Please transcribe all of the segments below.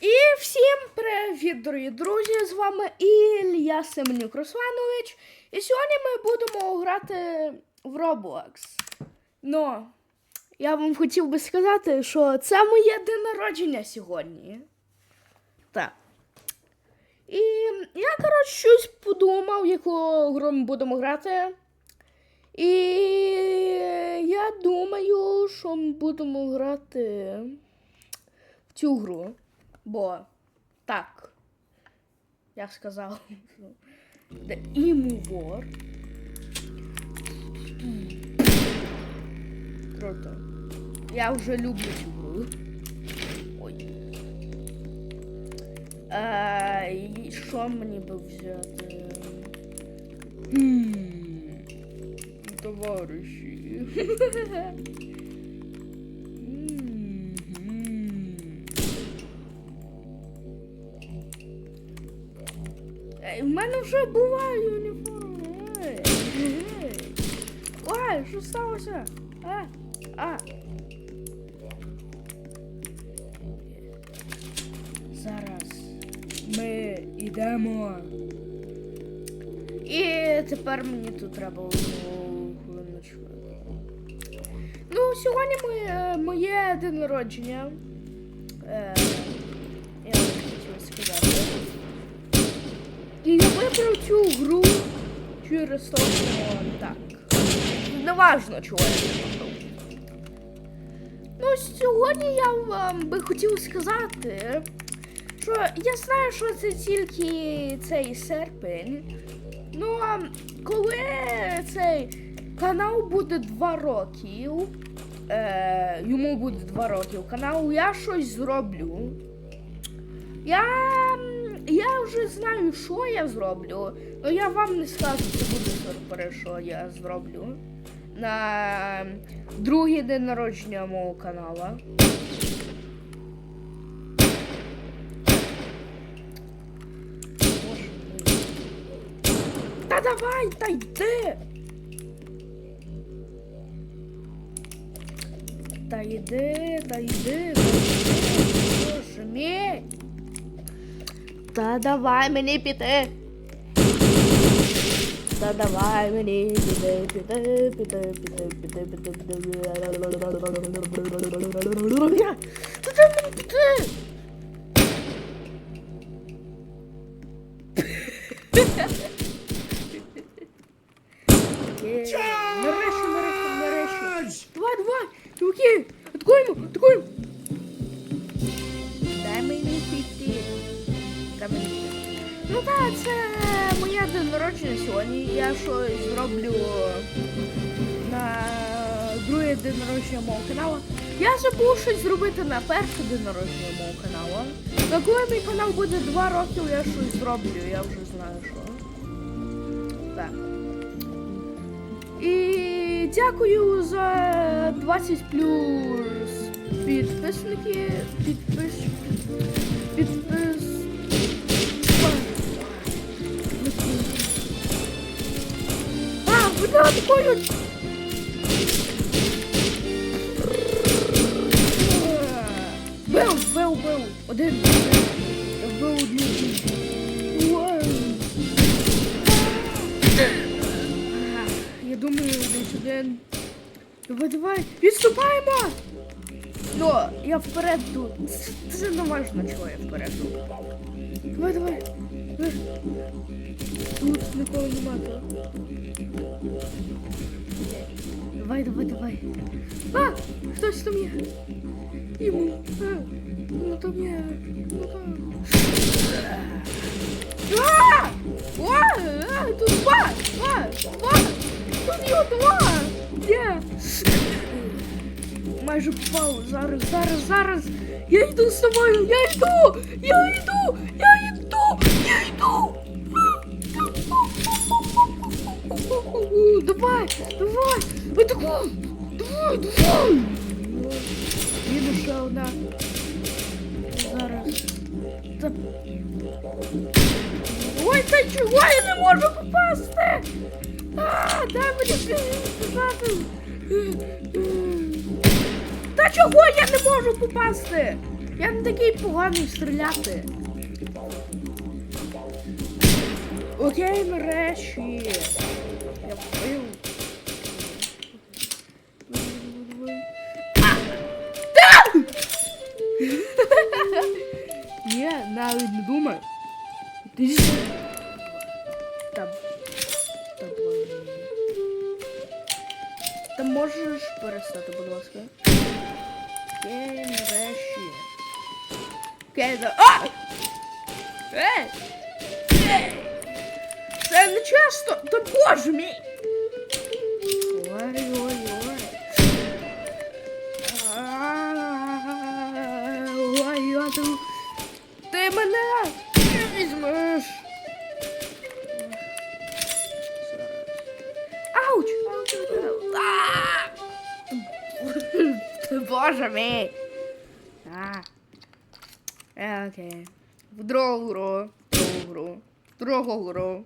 І всім привіт, дорогі друзі! З вами Ілля Семенюк Русланович. І сьогодні ми будемо грати в Roblox. Ну, я вам хотів би сказати, що це моє день народження сьогодні. Так. І я, коротше, щось подумав, яку гру ми будемо грати. І я думаю, що ми будемо грати в цю гру. Бо так. Я сказав. The Emu War. Круто. Я вже люблю цю гру. Ой. А, і що мені би взяти? Товариші. вже буває уніформа. Ей, ей. Ой, що сталося? А, а. Зараз ми йдемо. І тепер мені тут треба одну хвилиночку. Ну, сьогодні моє, моє день народження. Е, я не хотіла сказати. І я вибрав цю гру через те, що так. Неважно, чого я вибрав. Ну, сьогодні я вам би хотів сказати, що я знаю, що це тільки цей серпень. Ну, а коли цей канал буде два роки, е, йому буде два роки каналу, я щось зроблю. Я, я вже знаю, що я зроблю, але я вам не скажу, це буде сюрприз, що я зроблю на другий день народження мого каналу. Та давай, та йди! Та йди, та йди, мій! Та давай мені піти. Та давай мені піти, піти, піти, піти, піти, піти, піти. Та дай мені піти. Є. Нарешті, нарешті, нарешті. Давай, давай, чуваки, атакуємо, атакуємо. Ну так, це моє день народження сьогодні. Я щось зроблю на другий день народження мого каналу. Я забув щось зробити на перший день народження мого каналу. На коли мій канал буде два роки, я щось зроблю, я вже знаю що. Так. І дякую за 20 плюс підписники. Підпис. Підпис. Такою. Бив, бив, бив. Один. Я вбив одну. Я думаю, десь один. Давай, давай, відступаємо! Ну, я вперед тут. Це- не важно, чого я вперед тут. Давай, давай. Тут нікого нема. то. Давай, давай, давай. А! Хтось там є. Йому. А, ну там є. Ну там. А! О, а, тут два! Два! Два! Тут є два! Є! Майже попав. Зараз, зараз, зараз! Я йду з тобою! Я йду! Я йду! Я йду! Давай! Давай! Атаку! Давай! Давай! Їду ще одна. Зараз. Ой, та чого я не можу попасти? А, дай мені сказати. Та чого я не можу попасти? Я не такий поганий стріляти. Окей, нарешті. Я вбив. А! Та! Ні, навіть не думай. Ти ж- Там. Та боже. Ти можеш перестати, будь ласка. Окей, нарешті. Окей, да. А! Ей! Ей! Це не чесно! Та боже мій! Ой. Ти мене не візьмеш. Ауч! Боже мій! Е, Окей. В другу гру. Другу гру. Другу гру.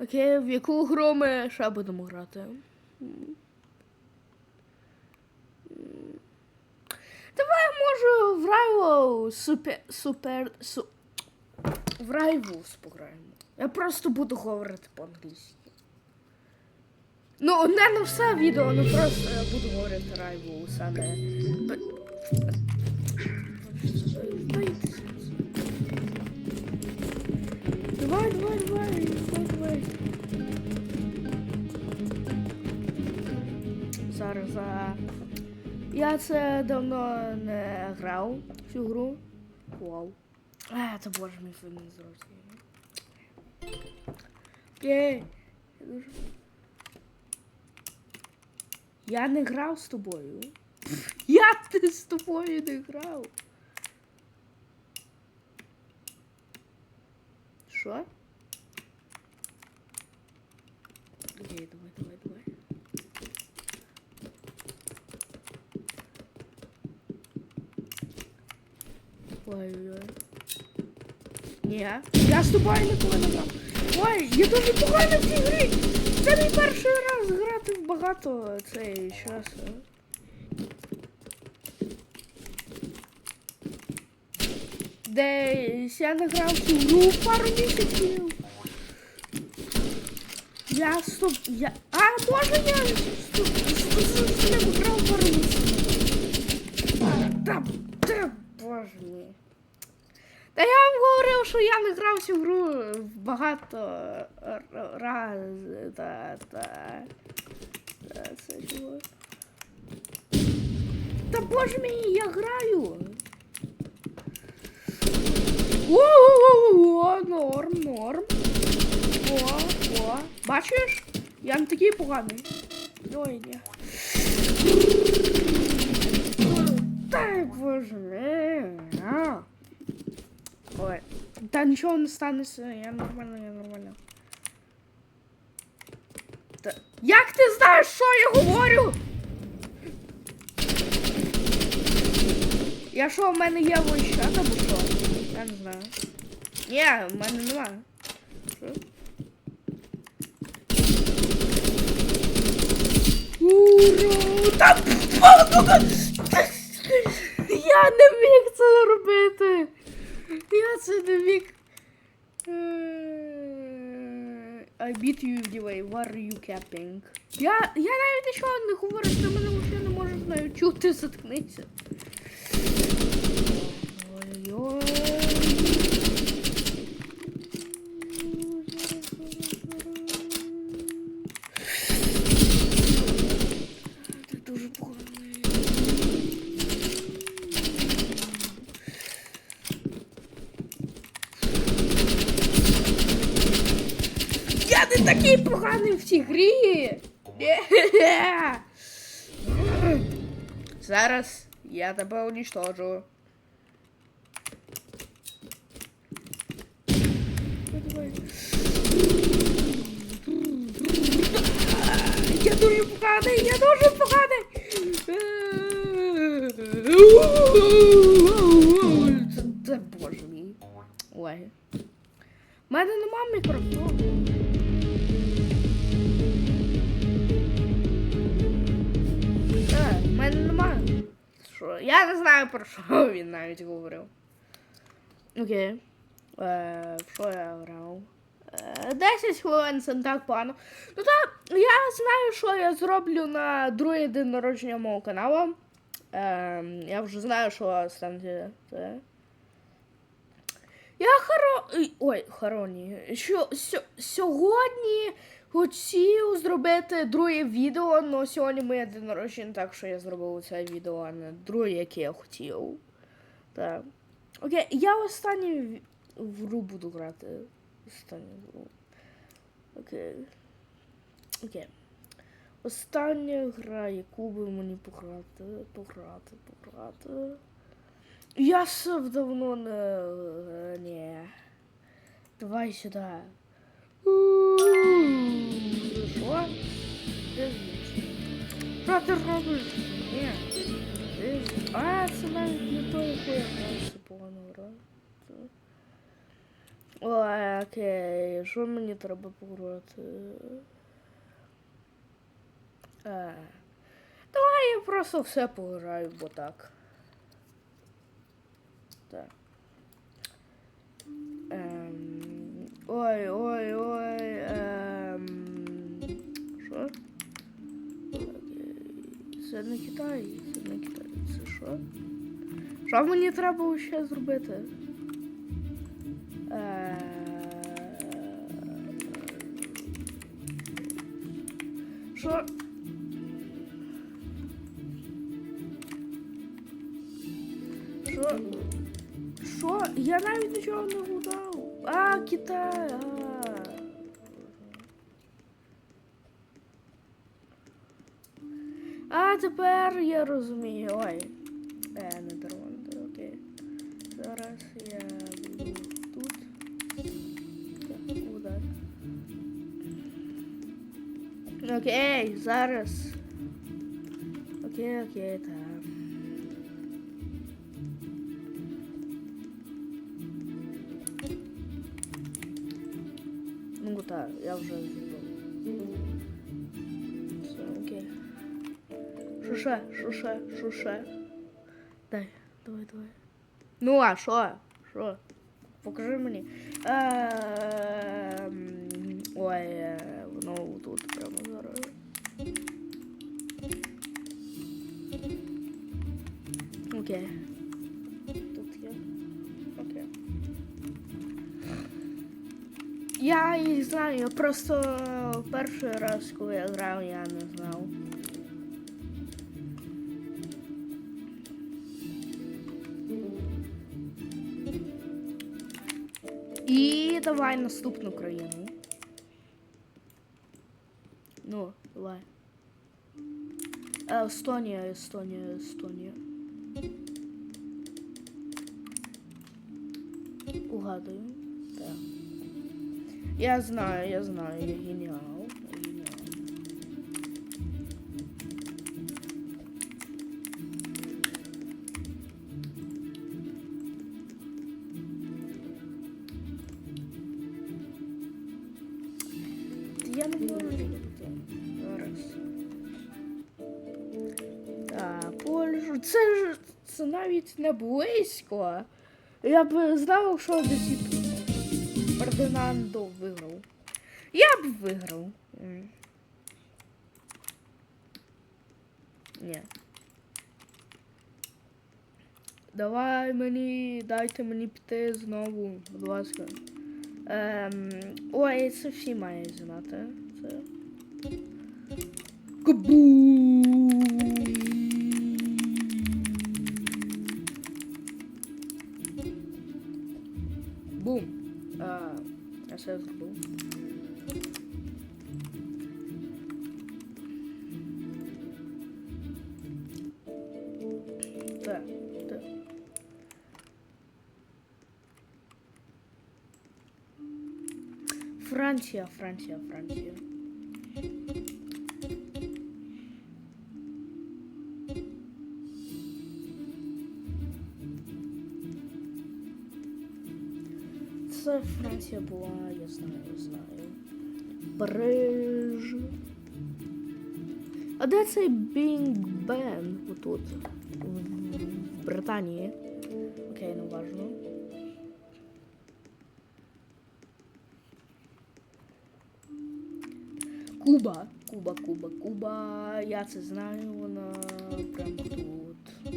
Окей, в яку гру ми ще будемо грати? Давай, може, в Rivals супер, супер, су... В Rivals пограємо. Я просто буду говорити по-англійськи. Ну, не на все відео, ну просто я буду говорити а не... Давай, давай, давай, давай, давай. Зараз. Я це давно не грав цю гру. Вау. А, це боже мій фільм зрозумів. Окей. Я не грав з тобою. Як ти з тобою не грав? Що? Окей, давай, давай, давай. Ой-ой-ой. Ні, я з тобою ніколи не. Ой, я дуже погано в цій грі. Це мій перший раз грати в багато цей час. Десь я не грав цю гру пару місяців. Я стоп. Я. А, може я стоп. з ним грав пару місяців. Та, та, боже. Та я вам говорив, що я не грав цю гру багато раз. Та, та. Та, це чого? Та боже мій, я граю. О, норм, норм. О, о. Бачиш? Я не такий поганий. Ой, ні. Та нічого не станеться, я нормально, я нормально. Та... Як ти знаєш, що я говорю? Я що, в мене є войщат або що? Я не знаю. Ні, в мене немає. Що? Ура! Та Я не міг це робити. Я це не міг. Е, I beat you anyway. What are you capping? Я, я навіть нічого не говорю, що мене вже не можуть навіть чути, заткнися. Ой-ой. Ти дуже поганий. Я не такий поганий в цій грі. Зараз я тебе уничтожу. Я дуже поганий, я дуже поганий. Це, боже мій. Ой. У мене нема мікрофону. Мене нема. що. Я не знаю про що він навіть говорив. Окей. Е, що я грав? Е, 10 хвилин це не так погано. Ну так, я знаю, що я зроблю на другий день народження мого каналу. Е, я вже знаю, що станеться це. Я хоро... Ой, хороні. Що сьо- сьогодні хотів зробити друге відео, але сьогодні моє день народження, так що я зробив це відео, а не друге, яке я хотів. Так. Окей, я останню гру буду грати. Останню гру. Окей. Окей. Остання гра, яку би мені пограти, пограти, пограти. Я все давно не. е, Ні. Давай сюди. Що? Де звідси? Що ти робиш? А, це навіть не то, яку я грав, це. Ой, окей, що мені треба пограти? Давай я просто все пограю, бо так. Так. Ем, ой, ой, ой. Ем, що? Це не Китай, це не Китай. Це що? Що мені треба ще зробити? Окей, зараз. Окей, окей, так. Ну так, я вже зробив. Все, окей. Ще? Що ще? Дай, давай, давай. Ну, а що? Що? Покажи мені. Ем, Ой, Окей. Тут є. Окей. Я їх знаю, просто перший раз, коли я грав, я не знав. І давай наступну країну. Ну, давай. Е, Естонія, Естонія, Естонія. Угадую. Так. Я знаю, я знаю, я геніал. Я геніал. Я не можу зробити. Зараз. Так, Польщу. Це ж це навіть не близько. Я б знав, що тут. Фердинандо виграв. Я б виграв. Ні. Давай мені, дайте мені піти знову, будь ласка. Ем, ой, це всі мають знати. Це. Все зробив. Так, так. Франція. Франція була, я знаю, я знаю. Париж. А де цей Бінг Бен? Отут. В- Британії. Окей, не важно. Куба. Куба, Куба, Куба. Я це знаю, вона прямо тут.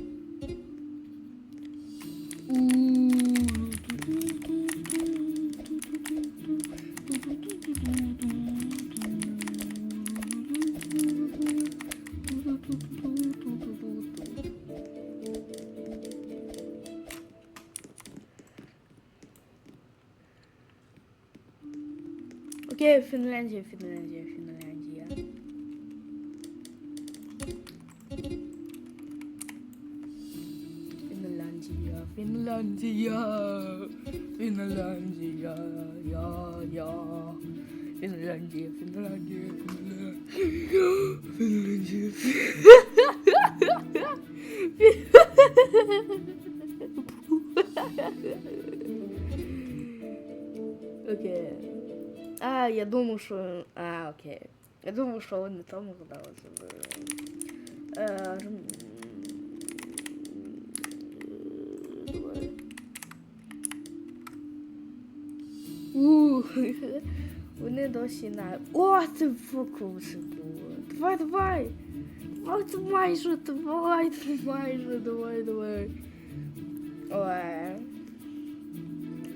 Finlândia, Finlândia, Finlândia. Finlândia, Finlândia, Finlândia, Finlandiya, ya, Finlandia, Finlandia, Finlandia, Finlandia, Finlandia, okay. А, я думав, що. А, окей. Я думав, що вони тому задалися. Е. Ух, вони досі на. О, це фокуси було. Давай, давай. Давай, ти майже, давай, ти майже, давай, давай. Ой.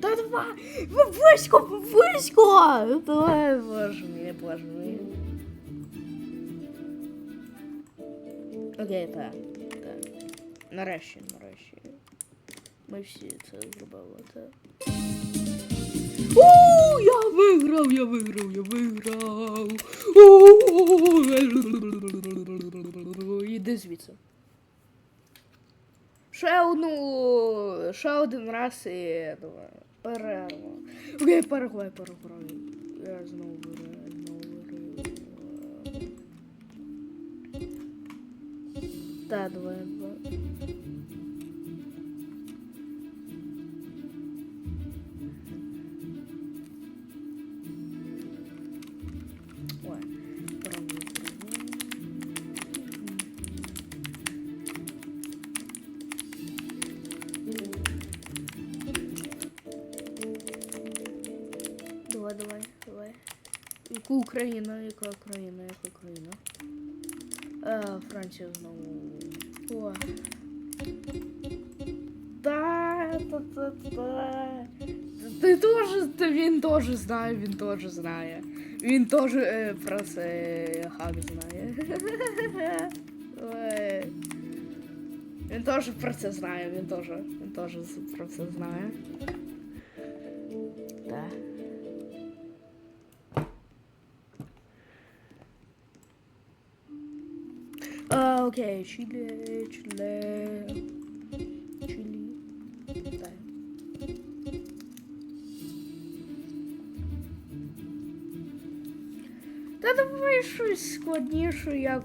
Та давай! Ви близько! Давай, боже мій, боже мій. Окей, так, так. Нарешті, нарешті. Ми всі це зробили, так. О, я виграв, я виграв, я виграв. О, Іди звідси. Ще одну, ще один раз і давай. Перерва. Окей, Парагвай, Парагвай. Я знову виграю, знову виграю. Та, давай, давай. А, Франція знову. О. Та, та, та, та. Ти теж, та він теж знає, він теж знає. Він теж е, про це хак знає. Ой. Він теж про це знає, він теж, він теж про це знає. Окей, Чили, Чили, Чили. Так. Та давай щось складніше, як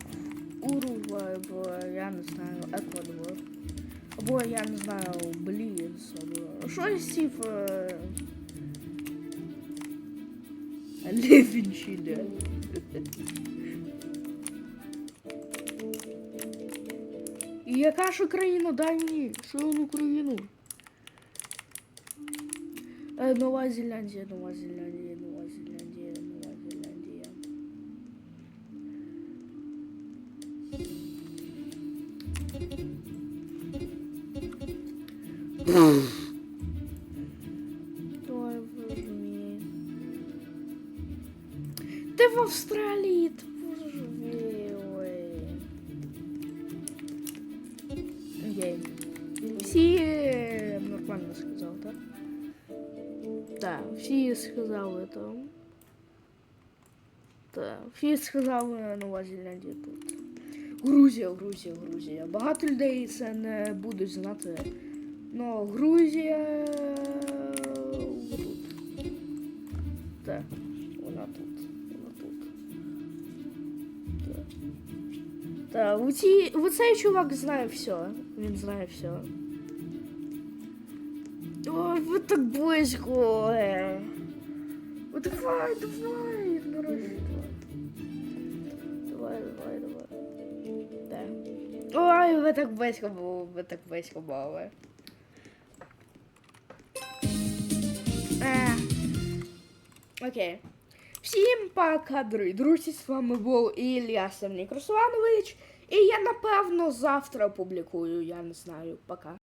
Уругвай, або я не знаю, Еквадор. Або я не знаю, Бліз, або щось типу. Левінчиля. І яка ж Україна? Дай мені, що я Україну? Е, Нова Зеландія, Нова Зеландія, Нова Зеландія, Нова Зеландія. Ой, боже мій. Ти в Австралії, Так, всі сказали Нова Зеландія тут. Грузія, Грузія, Грузія. Багато людей це не будуть знати. Но Грузія тут. Так, вона тут. Вона тут. Так. Так, у ці, у чувак знає все. Він знає все. Ой, ви так близько. е. О, давай, давай, Ой, ви так близько були, ви так близько були. Окей. Всім пока, дорогі друзі, з вами був Ілля Семнік Русланович. І я напевно завтра опублікую, я не знаю, пока.